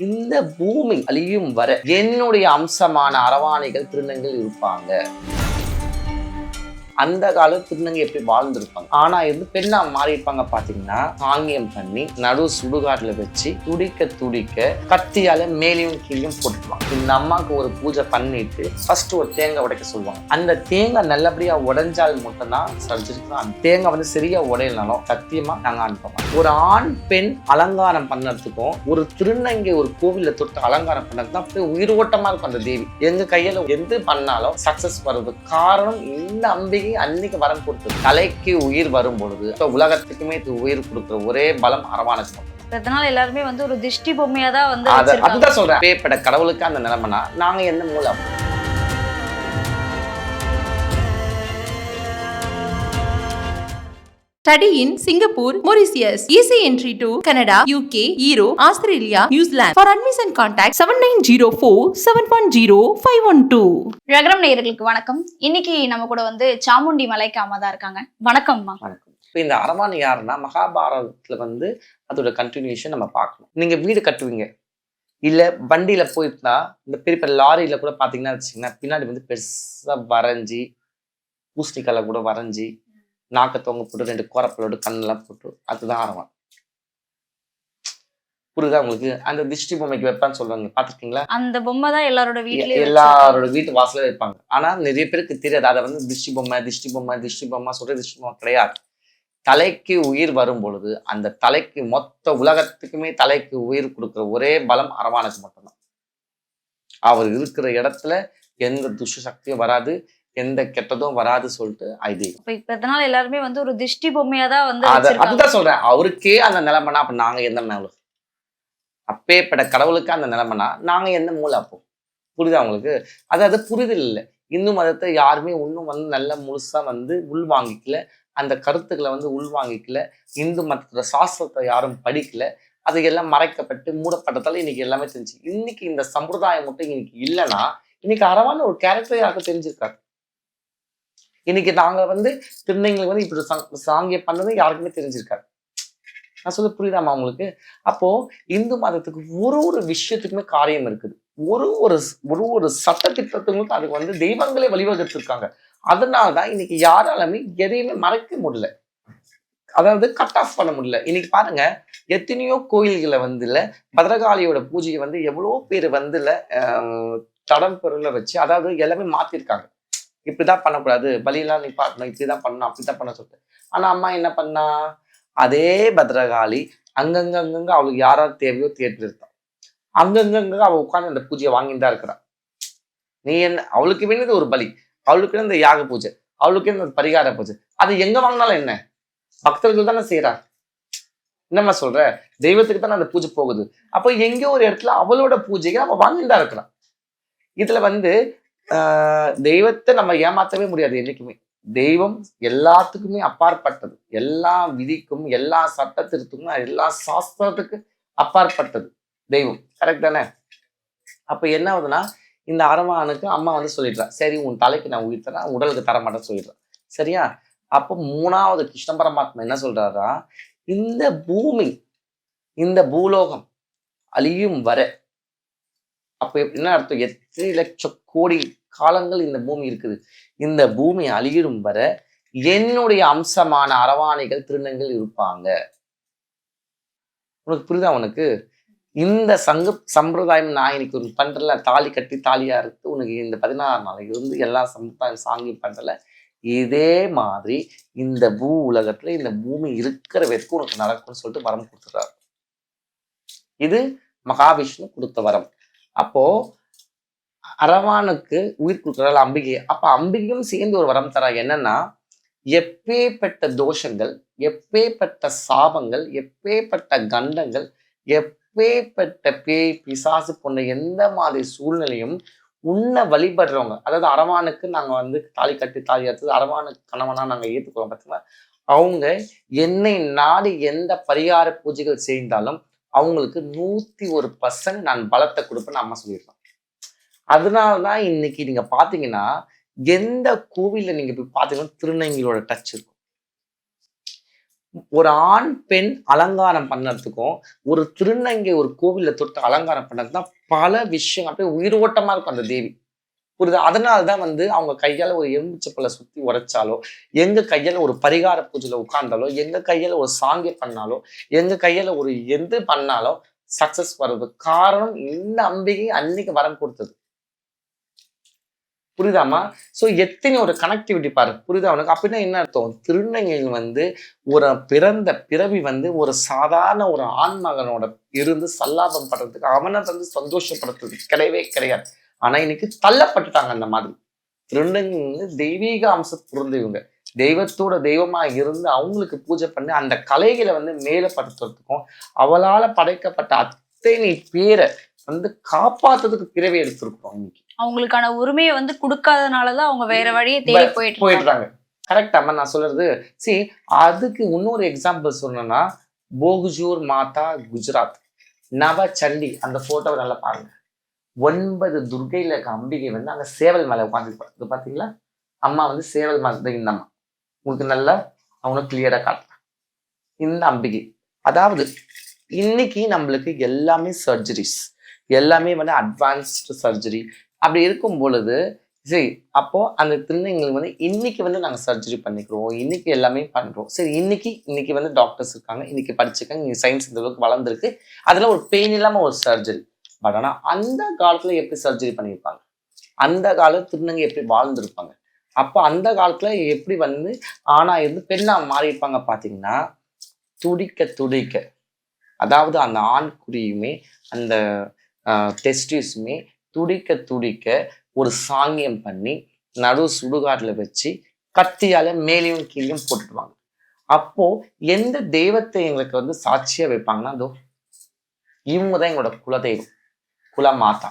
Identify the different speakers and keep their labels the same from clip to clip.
Speaker 1: இந்த பூமி அழியும் வர என்னுடைய அம்சமான அரவாணைகள் திருநங்கள் இருப்பாங்க. அந்த கால திருநங்கை எப்படி வாழ்ந்திருப்பாங்க? ஆனா இருந்து பெண்ணா மாறியிருப்பாங்க பாத்தீங்கன்னா சாங்கியம் பண்ணி நடு சுடுகாட்டுல வச்சு துடிக்க துடிக்க கத்தியால மேலையும் கீழையும் போட்டுருவாங்க இந்த அம்மாவுக்கு ஒரு பூஜை பண்ணிட்டு ஃபர்ஸ்ட் ஒரு தேங்காய் உடைக்க சொல்லுவாங்க. அந்த தேங்காய் நல்லபடியா உடைஞ்சால் மட்டும்தான் சர்ஜரிக்கு அந்த தேங்காய் வந்து சரியா உடையலனாலும் சத்தியமா நாங்க அனுப்புவோம் ஒரு ஆண் பெண் அலங்காரம் பண்ணதுக்கும் ஒரு திருநங்கை ஒரு கோவில தொட்டு அலங்காரம் பண்ணறது தான் அப்படியே உயிரோட்டமா இருக்கும் அந்த தேவி. எங்க கையில எது பண்ணாலும் சக்சஸ் வருது காரணம் இந்த அம்பிகை அன்னைக்கு வரம் கொடுத்தது தலைக்கு உயிர் வரும் பொழுது உலகத்துக்குமே இது உயிர் கொடுக்குற ஒரே பலம் மட்டும்.
Speaker 2: அதனால எல்லாருமே வந்து ஒரு திஷ்டி பொம்மையா தான் வந்து.
Speaker 1: அதுதான் சொல்றேன். பேப்பட கடவுளுக்கு அந்த நிலைமைனா நாங்க என்ன மூலம்?
Speaker 3: Study in Singapore, Mauritius. Easy entry to Canada, UK, Europe, Australia, New Zealand. For admission contact 7904 710 512.
Speaker 2: ரகரம் நேயர்களுக்கு வணக்கம் இன்னைக்கு நம்ம கூட வந்து சாமுண்டி மலைக்கு அம்மா தான் இருக்காங்க வணக்கம்மா
Speaker 1: வணக்கம் இப்போ இந்த அரவான் யாருன்னா மகாபாரதத்துல வந்து அதோட கண்டினியூஷன் நம்ம பார்க்கணும் நீங்க வீடு கட்டுவீங்க இல்ல வண்டியில போயிருந்தா இந்த பெரிய பெரிய லாரியில கூட பாத்தீங்கன்னா வச்சுக்கோங்களேன் பின்னாடி வந்து பெருசா வரைஞ்சி பூசணிக்கால கூட வரைஞ்சி நாக்க தொங்க போட்டு ரெண்டு கோரப்பலோட கண்ணெல்லாம் போட்டு அதுதான் அரவான் புரியுதா உங்களுக்கு? அந்த திஷ்டி பொம்மைக்கு வைப்பான்னு சொல்லுவாங்க. பாத்திருக்கீங்களா
Speaker 2: அந்த பொம்மை தான் எல்லாரோட வீட்லயும்
Speaker 1: எல்லாரோட வீட்டு வாசல்ல வைப்பாங்க. ஆனா நிறைய பேருக்கு தெரியாது. அதை வந்து திருஷ்டி பொம்மை திருஷ்டி பொம்மை திருஷ்டி பொம்மை சொல்ற திருஷ்டி பொம்மை கிடையாது. தலைக்கு உயிர் வரும் பொழுது அந்த தலைக்கு மொத்த உலகத்துக்குமே தலைக்கு உயிர் கொடுக்குற ஒரே பலம் அரவானுக்கு மட்டும்தான். அவர் இருக்கிற இடத்துல எந்த துஷ்ட சக்தியும் வராது. எந்த கெட்டதும் வராது சொல்லிட்டு ஐதீகம்
Speaker 2: இப்ப இப்ப இதனால எல்லாருமே வந்து ஒரு திஷ்டி பொம்மையா தான் வந்து
Speaker 1: அத. அதுதான் சொல்றேன். அவருக்கே அந்த நிலைமைனா அப்ப நாங்க எந்த மேல அப்பேற்பட்ட கடவுளுக்கு அந்த நிலைமைனா நாங்க எந்த மூளை அப்போ? புரியுதா உங்களுக்கு? அதாவது புரிதல் இல்லை. இந்து மதத்தை யாருமே இன்னும் வந்து நல்ல முழுசா வந்து உள்வாங்கிக்கல. அந்த கருத்துக்களை வந்து உள்வாங்கிக்கல. இந்து மதத்தோட சாஸ்திரத்தை யாரும் படிக்கல. அது எல்லாம் மறைக்கப்பட்டு மூடப்பட்டதால இன்னைக்கு எல்லாமே தெரிஞ்சு இன்னைக்கு இந்த சம்பிரதாயம் மட்டும் இன்னைக்கு இல்லைன்னா இன்னைக்கு அறவான ஒரு கேரக்டர் யாருக்கும் தெரிஞ்சிருக்காரு இன்னைக்கு நாங்க வந்து திருநங்கைகளுக்கு வந்து இப்படி சாங் சாங்கிய பண்ணது யாருக்குமே தெரிஞ்சிருக்காரு நான் சொல்ல புரியுதாமா உங்களுக்கு? அப்போ இந்து மதத்துக்கு ஒரு ஒரு விஷயத்துக்குமே காரியம் இருக்குது. ஒரு ஒரு ஒரு ஒரு சட்ட திட்டத்துக்கும் அதுக்கு வந்து தெய்வங்களே வழிவகுத்திருக்காங்க. அதனாலதான் இன்னைக்கு யாராலுமே எதையுமே மறைக்க முடியல. அதாவது கட் ஆஃப் பண்ண முடியல. இன்னைக்கு பாருங்க எத்தனையோ கோயில்களை வந்துல பத்ரகாளியோட பூஜையை வந்து எவ்வளோ பேர் வந்துல ஆஹ், தடம் பொருளை வச்சு அதாவது எல்லாமே மாத்திருக்காங்க. இப்படிதான் பண்ணக்கூடாது. பலியெல்லாம் நிப்பாட்டணும் இப்படிதான் பண்ணணும் அப்படிதான் பண்ண சொல்லிட்டு. ஆனா அம்மா என்ன பண்ணா? அதே பத்ரகாளி அங்கங்க அங்கங்க அவளுக்கு யாராவது தேவையோ தேர்ந்தெடுத்தான் அங்கங்க அவ உட்கார்ந்து அந்த பூஜையை வாங்கிட்டு தான் இருக்கிறான் நீ என்ன அவளுக்கு வேண்டியது ஒரு பலி. அவளுக்கு இந்த யாக பூஜை. அவளுக்கு இந்த பரிகார பூஜை. அது எங்க வாங்கினாலும் என்ன? பக்தர்கள் தானே செய்யறா என்னம்மா சொல்ற? தெய்வத்துக்கு தானே அந்த பூஜை போகுது. அப்போ எங்கேயோ ஒரு இடத்துல அவளோட பூஜைக்கு அவ வாங்கிட்டு தான் இருக்கிறான் இதுல வந்து தெய்வத்தை நம்ம ஏமாத்தவே முடியாது என்னைக்குமே தெய்வம் எல்லாத்துக்குமே அப்பாற்பட்டது. எல்லா விதிக்கும் எல்லா சட்ட எல்லா சாஸ்திரத்துக்கு அப்பாற்பட்டது தெய்வம். கரெக்ட் தானே? அப்ப என்ன ஆகுதுன்னா இந்த அரவானுக்கு அம்மா வந்து சொல்லிடுறா சரி உன் தலைக்கு நான் உயிர் தரேன் உடலுக்கு தர மாட்டேன்னு சொல்லிடுறேன் சரியா? அப்போ மூணாவது கிருஷ்ண பரமாத்மா என்ன சொல்றாரா இந்த பூமி இந்த பூலோகம் அழியும் வர அப்போ என்ன அர்த்தம்? எத்தனை லட்சம் கோடி காலங்கள் இந்த பூமி இருக்குது. இந்த பூமி அழியிடும் வர என்னுடைய அம்சமான அரவாணைகள் திருநங்கள் இருப்பாங்க. உனக்கு புரியுதா உனக்கு? இந்த சங்க சம்பிரதாயம் நான் இன்னைக்கு ஒரு பண்றல தாலி கட்டி தாலியா இருக்கு உனக்கு இந்த பதினாறு நாளைக்கு இருந்து எல்லா சம்பிரதாயம் சாங்கி பண்றல இதே மாதிரி இந்த பூ உலகத்துல இந்த பூமி இருக்கிற வரைக்கும் உனக்கு நடக்கும்னு சொல்லிட்டு வரம் கொடுத்துறாரு இது மகாவிஷ்ணு கொடுத்த வரம். அப்போ அரவானுக்கு உயிர் கொடுக்குறாள் அம்பிகை. அப்ப அம்பிகையும் சேர்ந்து ஒரு வரம் தரா என்னன்னா எப்பேற்பட்ட தோஷங்கள் எப்பேற்பட்ட சாபங்கள் எப்பேற்பட்ட கண்டங்கள் எப்பேற்பட்ட பேய் பிசாசு போன்ற எந்த மாதிரி சூழ்நிலையும் உன்னை வழிபடுறவங்க அதாவது அரவானுக்கு நாங்கள் வந்து தாலி கட்டி தாலி எடுத்தது அரவானுக்கு கணவனாக நாங்கள் ஏற்றுக்கிறோம் பார்த்தீங்கன்னா அவங்க என்னை நாடி எந்த பரிகார பூஜைகள் செய்தாலும் அவங்களுக்கு நூற்றி ஒரு பர்சன்ட் நான் பலத்தை கொடுப்பேன்னு அம்மா அதனால தான் இன்னைக்கு நீங்கள் பார்த்தீங்கன்னா எந்த கோவிலில் நீங்கள் போய் பார்த்தீங்கன்னா திருநங்கையோட டச் இருக்கும். ஒரு ஆண் பெண் அலங்காரம் பண்ணறதுக்கும் ஒரு திருநங்கை ஒரு கோவிலில் தொட்டு அலங்காரம் பண்ணது தான் பல விஷயம் அப்படியே உயிரோட்டமாக இருக்கும் அந்த தேவி. புரியுது? அதனால தான் வந்து அவங்க கையால் ஒரு எலுமிச்சப்பழ சுற்றி உடைச்சாலோ எங்கள் கையால் ஒரு பரிகார பூஜையில் உட்கார்ந்தாலோ எங்கள் கையால் ஒரு சாங்கியம் பண்ணாலோ எங்கள் கையில் ஒரு எது பண்ணாலோ சக்சஸ் வர்றது காரணம் இந்த அம்பிகை அன்னைக்கு வரம் கொடுத்தது. புரியுதாமா ஸோ எத்தனை ஒரு கனெக்டிவிட்டி பாரு புரியுதா உனக்கு? அப்படின்னா என்ன அர்த்தம்? திருநங்கைகள் வந்து ஒரு பிறந்த பிறவி வந்து ஒரு சாதாரண ஒரு ஆண்மகனோட இருந்து சல்லாபம் படுறதுக்கு அவனை வந்து சந்தோஷப்படுத்துறதுக்கு கிடையவே கிடையாது. ஆனா இன்னைக்கு தள்ளப்பட்டுட்டாங்க அந்த மாதிரி. திருநங்கைங்க தெய்வீக அம்சம் புரிந்தவங்க. தெய்வத்தோட தெய்வமா இருந்து அவங்களுக்கு பூஜை பண்ணி அந்த கலைகளை வந்து மேலப்படுத்துறதுக்கும் அவளால படைக்கப்பட்ட அத்தனை பேரை வந்து காப்பாத்துறதுக்கு பிறவி எடுத்திருக்கிறோம் இன்னைக்கு.
Speaker 2: அவங்களுக்கான உரிமையை வந்து கொடுக்காதனாலதான் அவங்க வேற வழியை தேடி போயிட்டு.
Speaker 1: போயிடுறாங்க. கரெக்டாமா நான் சொல்றது சி அதுக்கு இன்னொரு எக்ஸாம்பிள் சொல்லணும்னா போகுஜூர் மாதா குஜராத். நவ சண்டி அந்த போட்டோவை நல்லா பாருங்க. ஒன்பது துர்கையில இருக்க அம்பிகை வந்து அங்க சேவல் மேல உட்காந்து பாத்தீங்களா? அம்மா வந்து சேவல் மேல இந்த அம்மா. உங்களுக்கு நல்லா அவனும் கிளியரா காட்டுறேன். இந்த அம்பிகை. அதாவது இன்னைக்கு நம்மளுக்கு எல்லாமே சர்ஜரிஸ் எல்லாமே வந்து அட்வான்ஸ்டு சர்ஜரி அப்படி இருக்கும் பொழுது சரி அப்போது அந்த திருநங்கைகள் வந்து இன்னைக்கு வந்து நாங்கள் சர்ஜரி பண்ணிக்கிறோம். இன்னைக்கு எல்லாமே பண்ணுறோம் சரி இன்னைக்கு இன்னைக்கு வந்து டாக்டர்ஸ் இருக்காங்க. இன்னைக்கு படிச்சிருக்காங்க. இங்கே சயின்ஸ் இந்த அளவுக்கு வளர்ந்துருக்கு. அதில் ஒரு பெயின் இல்லாமல் ஒரு சர்ஜரி பட் ஆனால் அந்த காலத்தில் எப்படி சர்ஜரி பண்ணியிருப்பாங்க? அந்த காலத்தில் திருநங்கை எப்படி வாழ்ந்துருப்பாங்க? அப்போ அந்த காலத்தில் எப்படி வந்து ஆணாக இருந்து பெண்ணாக மாறியிருப்பாங்க பார்த்தீங்கன்னா துடிக்க துடிக்க. அதாவது அந்த ஆண்குறியுமே அந்த டெஸ்டிஸுமே துடிக்க துடிக்க ஒரு சாங்கியம் பண்ணி நடு சுடுகாட்டில் வச்சு கத்தியால் மேலேயும் கீழேயும் போட்டுடுவாங்க. அப்போது எந்த தெய்வத்தை எங்களுக்கு வந்து சாட்சியாக வைப்பாங்கன்னா அதோ இவங்க தான் எங்களோட குலதெய்வம் குலமாதா.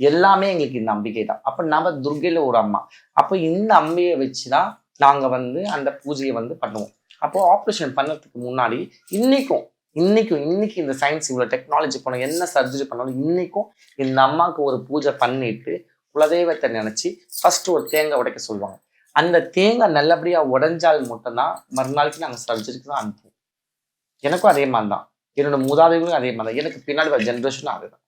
Speaker 1: எல்லாமே எங்களுக்கு இந்த அம்பிகை தான். அப்போ நம்ம துர்கையில் ஒரு அம்மா. அப்போ இந்த அம்பியை வச்சுதான் நாங்கள் வந்து அந்த பூஜையை வந்து பண்ணுவோம். அப்போது ஆப்ரேஷன் பண்ணுறதுக்கு முன்னாடி இன்னைக்கும் இன்னைக்கும் இன்னைக்கு இந்த சயின்ஸ் இவ்வளோ டெக்னாலஜி பண்ண என்ன சர்ஜரி பண்ணாலும் இன்னைக்கும் இந்த அம்மாவுக்கு ஒரு பூஜை பண்ணிட்டு குலதெய்வத்தை நினச்சி ஃபர்ஸ்ட் ஒரு தேங்காய் உடைக்க சொல்லுவாங்க. அந்த தேங்காய் நல்லபடியாக உடைஞ்சால் மட்டும்தான் மறுநாளைக்கு நாங்கள் சர்ஜரிக்கு தான் அனுப்புவோம். எனக்கும் அதே மாதிரி தான் என்னோட மூதாதைகளும் அதே மாதிரி தான் எனக்கு பின்னாடி வர ஜென்ரேஷனும் அதுதான்.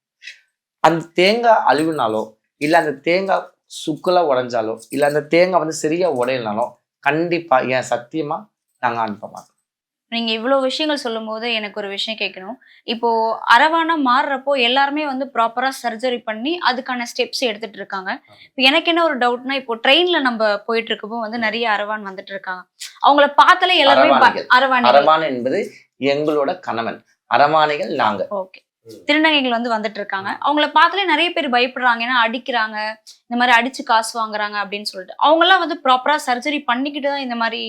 Speaker 1: அந்த தேங்காய் அழிவுனாலோ இல்லை அந்த தேங்காய் சுக்கலாக உடஞ்சாலோ இல்லை அந்த தேங்காய் வந்து சரியாக உடையலனாலும் கண்டிப்பாக ஏன் சத்தியமாக நாங்கள் அனுப்ப மாட்டோம்.
Speaker 2: நீங்க இவ்வளவு விஷயங்கள் சொல்லும்போது எனக்கு ஒரு விஷயம் கேட்கணும் இப்போ அரவானா மாறுறப்போ எல்லாருமே வந்து ப்ராப்பரா சர்ஜரி பண்ணி அதுக்கான ஸ்டெப்ஸ் எடுத்துட்டு இருக்காங்க. இப்போ எனக்கு என்ன ஒரு டவுட்னா இப்போ ட்ரெயின்ல நம்ம போயிட்டு இருக்கப்போ வந்து நிறைய அரவான் வந்துட்டு இருக்காங்க அவங்கள பார்த்தாலே எல்லாருமே.
Speaker 1: அரவாணிகள். அரவான் என்பது எங்களோட கணவன். அரவாணிகள் நாங்க.
Speaker 2: ஓகே திருநங்கைகள் வந்து வந்துட்டு இருக்காங்க அவங்கள பார்த்தாலே நிறைய பேர் பயப்படுறாங்க. ஏன்னா அடிக்கிறாங்க. இந்த மாதிரி அடிச்சு காசு வாங்குறாங்க அப்படின்னு சொல்லிட்டு. அவங்க எல்லாம் வந்து ப்ராப்பரா சர்ஜரி பண்ணிக்கிட்டு தான் இந்த மாதிரி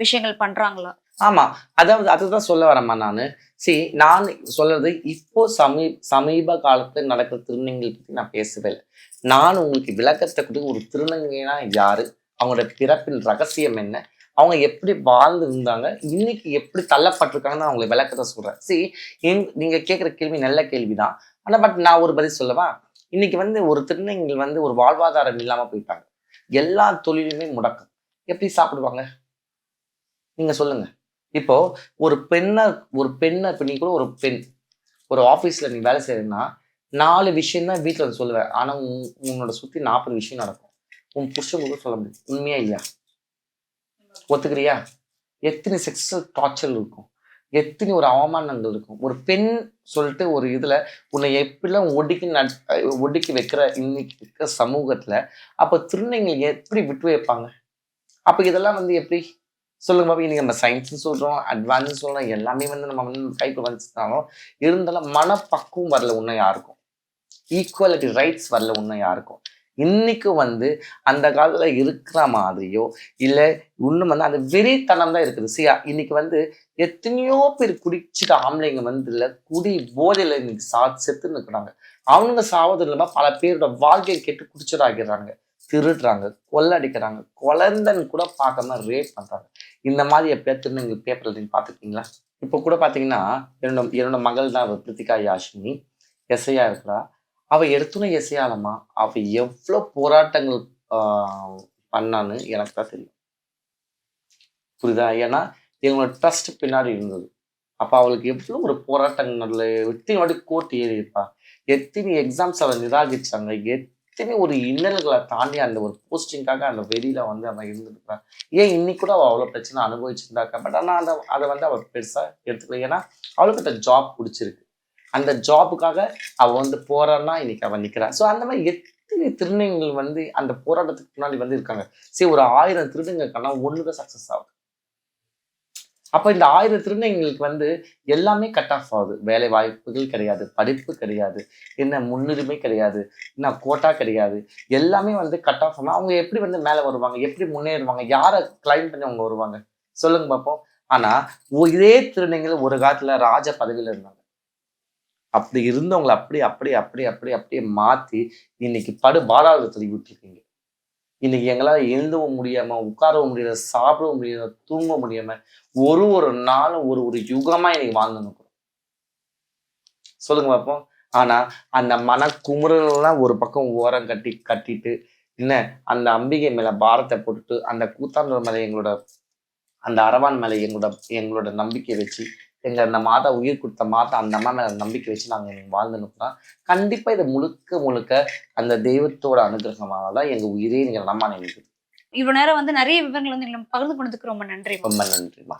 Speaker 2: விஷயங்கள் பண்றாங்களா?
Speaker 1: ஆமா அதாவது அதுதான் சொல்ல வரேம்மா நான். சரி நான் சொல்றது இப்போ சமீ சமீப காலத்துல நடக்கிற திருநங்கைகள் பத்தி நான் பேசவே இல்லை. நான் உங்களுக்கு விளக்கத்தை கொடுத்து ஒரு திருநங்கைனா யாரு? அவங்களோட பிறப்பின் ரகசியம் என்ன? அவங்க எப்படி வாழ்ந்து இருந்தாங்க? இன்னைக்கு எப்படி தள்ளப்பட்டிருக்காங்கன்னு நான் உங்களுக்கு விளக்கத்தை சொல்றேன். சி நீங்க கேட்குற கேள்வி நல்ல கேள்விதான். ஆனா பட் நான் ஒரு பதில் சொல்லவா? இன்னைக்கு வந்து ஒரு திருநங்கைகள் வந்து ஒரு வாழ்வாதாரம் இல்லாம போயிட்டாங்க. எல்லா தொழிலுமே முடக்கம். எப்படி சாப்பிடுவாங்க? நீங்க சொல்லுங்க. இப்போ ஒரு பெண்ணை ஒரு பெண்ணை இப்போ நீ கூட ஒரு பெண் ஒரு ஆஃபீஸில் நீ வேலை செய்யறதுன்னா நாலு விஷயம் தான் வீட்டில் வந்து சொல்லுவேன். ஆனால் உன் உன்னோட சுற்றி நாற்பது விஷயம் நடக்கும். உன் புருஷன் கூட சொல்ல முடியும் உண்மையா இல்லையா? ஒத்துக்கிறியா? எத்தனை செக்ஸுவல் டார்ச்சர் இருக்கும். எத்தனை ஒரு அவமானங்கள் இருக்கும். ஒரு பெண் சொல்லிட்டு ஒரு இதில் உன்னை எப்படிலாம் ஒடுக்கி நட் ஒடுக்கி வைக்கிற இன்னைக்கு இருக்கிற சமூகத்தில் அப்போ திருநங்கைகள் எப்படி விட்டு வைப்பாங்க? அப்போ இதெல்லாம் வந்து எப்படி சொல்லுங்க பாபி இன்னைக்கு நம்ம சயின்ஸ் சொல்றோம் அட்வான்ஸ் சொல்றோம் எல்லாமே வந்து நம்ம வந்து கைக்கு வந்துட்டாலும் இருந்தாலும் மனப்பக்குவம் வரல இன்னும் யாருக்கும். ஈக்குவாலிட்டி ரைட்ஸ் வரல இன்னும் யாருக்கும். இன்னைக்கு வந்து அந்த காலத்தில் இருக்கிற மாதிரியோ இல்லை இன்னும் வந்து அந்த வெறித்தனம் தான் இருக்குது. சியா இன்னைக்கு வந்து எத்தனையோ பேர் குடிச்சிட்டு ஆம்பளைங்க வந்து இல்லை குடி போதையில் இன்னைக்கு சா செத்து நிற்கிறாங்க அவனுங்க சாவது இல்லாமல் பல பேரோட வாழ்க்கையை கெட்டு ஆகிடுறாங்க திருடுறாங்க கொள்ளடிக்கிறாங்க. குழந்தைன்னு கூட பார்க்காம ரேப் பண்ணுறாங்க இந்த மாதிரி எப்பயாவது திருநங்கை பேப்பர்ல நீங்க பார்த்துருக்கீங்களா? இப்போ கூட பார்த்தீங்கன்னா என்னோட என்னோட மகள் தான் அவ பிரித்திகா யாஷினி எஸ்ஐயா இருக்கிறா அவ எடுத்துன எஸ்ஐயாலமா அவ எவ்வளோ போராட்டங்கள் ஆஹ் பண்ணான்னு எனக்கு தான் தெரியும். புரியுதா? ஏன்னா எங்களோட ட்ரஸ்ட் பின்னாடி இருந்தது. அப்போ அவளுக்கு எவ்வளோ ஒரு போராட்டங்கள்ல எத்தனை வாட்டி கோர்ட் ஏறியிருப்பா. எத்தனை எக்ஸாம்ஸ் அவளை நிராகரிச்சாங்க எத்தனை ஒரு இன்னல்களை தாண்டி அந்த ஒரு போஸ்டிங்காக அந்த வெளியில வந்து அவன் இருந்திருக்கிறா ஏன் இன்னைக்கு கூட அவள் அவ்வளோ பிரச்சனை அனுபவிச்சிருந்தாக்கா? பட் ஆனால் அந்த அதை வந்து அவள் பெருசாக எடுத்துக்கல. ஏன்னா அவளுக்கு அந்த ஜாப் பிடிச்சிருக்கு. அந்த ஜாபுக்காக அவள் வந்து போறான்னா இன்னைக்கு அவன் நிற்கிறான் ஸோ அந்த மாதிரி எத்தனை திருநங்கைகள் வந்து அந்த போராட்டத்துக்கு முன்னாடி வந்து இருக்காங்க? சரி ஒரு ஆயிரம் திருநங்கைக்கான ஒன்று சக்ஸஸ் ஆகுது அப்போ இந்த ஆயிரம் திருநங்கைகளுக்கு வந்து எல்லாமே கட் ஆஃப் ஆகுது. வேலை வாய்ப்புகள் கிடையாது படிப்பு கிடையாது என்ன முன்னுரிமை கிடையாது என்ன கோட்டா கிடையாது. எல்லாமே வந்து கட் ஆஃப் ஆனால் அவங்க எப்படி வந்து மேலே வருவாங்க? எப்படி முன்னேறுவாங்க? யாரை கிளைம் பண்ணி அவங்க வருவாங்க? சொல்லுங்க பார்ப்போம் ஆனால் இதே திருநங்கைகள் ஒரு காலத்தில் ராஜ பதவியில் இருந்தாங்க. அப்படி இருந்தவங்களை அப்படி அப்படி அப்படி அப்படி அப்படியே மாற்றி இன்னைக்கு படு பாதாளத்தில் விட்டுருக்கீங்க. இன்னைக்கு எங்களால் எழுந்தவும் முடியாம உட்காரவும் முடியல சாப்பிடவும் முடியல தூங்க முடியாம ஒரு ஒரு நாளும் ஒரு ஒரு யுகமா இன்னைக்கு வாழ்ந்து சொல்லுங்க பார்ப்போம் ஆனா அந்த மன குமுறலாம் ஒரு பக்கம் ஓரம் கட்டி கட்டிட்டு என்ன அந்த அம்பிகை மேல பாரத்தை போட்டுட்டு அந்த கூத்தாண்டவர் மேல எங்களோட அந்த அரவான் மேல எங்களோட எங்களோட நம்பிக்கை வச்சு எங்க அந்த மாதா உயிர் கொடுத்த மாதா அந்த அம்மா மேல நம்பிக்கை வச்சு நாங்க இன்னைக்கு வாழ்ந்து நிற்கிறோம். கண்டிப்பா இது முழுக்க முழுக்க அந்த தெய்வத்தோட அனுகிரகமால தான் எங்க உயிரே நீங்க நம்ம நினைக்குது
Speaker 2: இவ்வளவு நேரம் வந்து நிறைய விவரங்கள் வந்து எங்களுக்கு பகிர்ந்து கொண்டதுக்கு ரொம்ப நன்றி
Speaker 1: ரொம்ப நன்றிமா